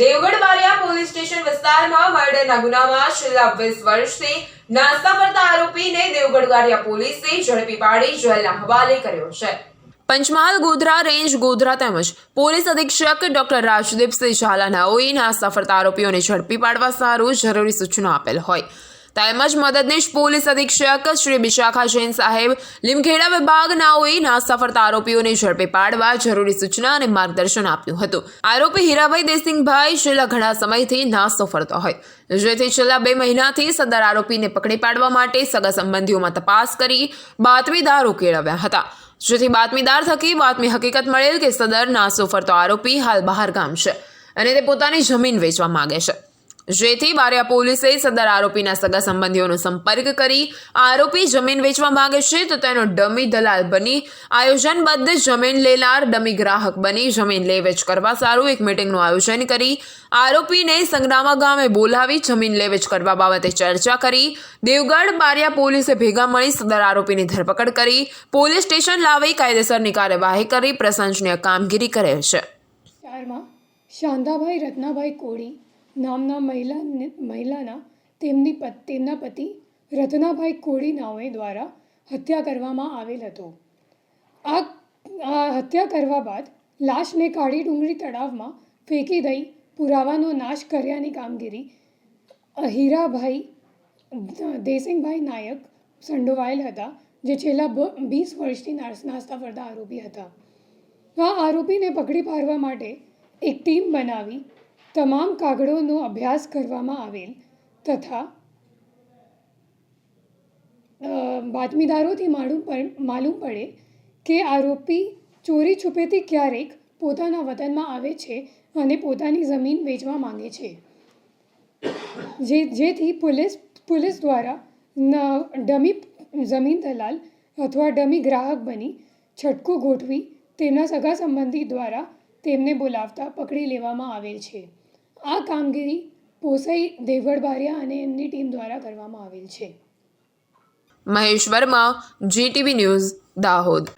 Devgadh Bariya police station વિસ્તારમાં મર્ડરના ગુનામાં છેલ્લા વીસ વર્ષથી નાસ્તા ફરતા આરોપીને દેવગઢ બારિયા પોલીસે ઝડપી પાડી જેલના હવાલે કર્યો છે. પંચમહાલ ગોધરા રેન્જ ગોધરા તેમજ પોલીસ અધિક્ષક ડોક્ટર રાજદીપસિંહ ઝાલાનાઓએ નાસ્તા ફરતા આરોપીઓને ઝડપી પાડવા સારું જરૂરી સૂચના આપેલ હોય. તેમજ મદદનીશ પોલીસ અધિક્ષક શ્રી વિશાખા જૈન સાહેબ લીમખેડા વિભાગનાઓએ નાસ્તા ફરતા આરોપીઓને ઝડપે પાડવા જરૂરી સૂચના અને માર્ગદર્શન આપ્યું હતું. આરોપી હીરાભાઈ દેસિંગભાઈ છેલ્લા ઘણા સમયથી નાસ્તો ફરતો હોય. જેથી છેલ્લા બે મહિનાથી સદર આરોપીને પકડી પાડવા માટે સગા સંબંધીઓમાં તપાસ કરી બાતમીદાર કેળવ્યા હતા. જેથી બાતમીદાર થકી બાતમી હકીકત મળેલ કે સદર નાસ્તો ફરતો આરોપી હાલ બહાર ગામ છે અને તે પોતાની જમીન વેચવા માંગે છે. જેથી બારિયા પોલીસે સદર આરોપીના સગા સંબંધીઓનો સંપર્ક કરી આરોપી જમીન વેચવા માંગે છે તો તેનો ડમી દલાલ બની. આયોજનબદ્ધ જમીન લેનાર ડમી ગ્રાહક બની. જમીન લે વેચ કરવા સારું એક મિટિંગનું આયોજન કરી આરોપીને સંગ્રામા ગામે બોલાવી જમીન લે વેચ કરવા બાબતે ચર્ચા કરી. દેવગઢ બારિયા પોલીસે ભેગા મળી સદર આરોપીની ધરપકડ કરી. પોલીસ સ્ટેશન લાવી કાયદેસરની કાર્યવાહી કરી. પ્રશંસનીય કામગીરી કરે છે. શાંતાભાઈ રત્નાભાઈ કોળી નામના મહિલા મહિલાના તેમની તેમના પતિ રત્નાભાઈ કોળી નાઓએ દ્વારા હત્યા કરવામાં આવેલ હતો. આ હત્યા કરવા બાદ લાશને કાળી ડુંગળી તળાવમાં ફેંકી દઈ પુરાવાનો નાશ કર્યાની કામગીરી હીરાભાઈ દેસિંગભાઈ નાયક સંડોવાયેલ હતા, જે છેલ્લા વીસ વર્ષથી નાસ- નાસ્તા ફરતા આરોપી હતા. આ આરોપીને પકડી પાડવા માટે એક ટીમ બનાવી તમામ કાગળોનો અભ્યાસ કરવામાં આવેલ તથા બાતમીદારોથી માલુમ માલુમ પડે કે આરોપી ચોરી છુપેથી ક્યારેક પોતાના વતનમાં આવે છે અને પોતાની જમીન વેચવા માંગે છે. જે, જેથી પોલીસ પોલીસ દ્વારા ડમી જમીન દલાલ અથવા ડમી ગ્રાહક બની છટકું ગોઠવી તેમના સગા સંબંધી દ્વારા તેમને બોલાવતા પકડી લેવામાં આવેલ છે. આ કામગીરી પોસઈ, દેવગઢ બારિયા અને એમની ટીમ દ્વારા કરવામાં આવેલ છે. Mahesh Verma, GTV news Dahod.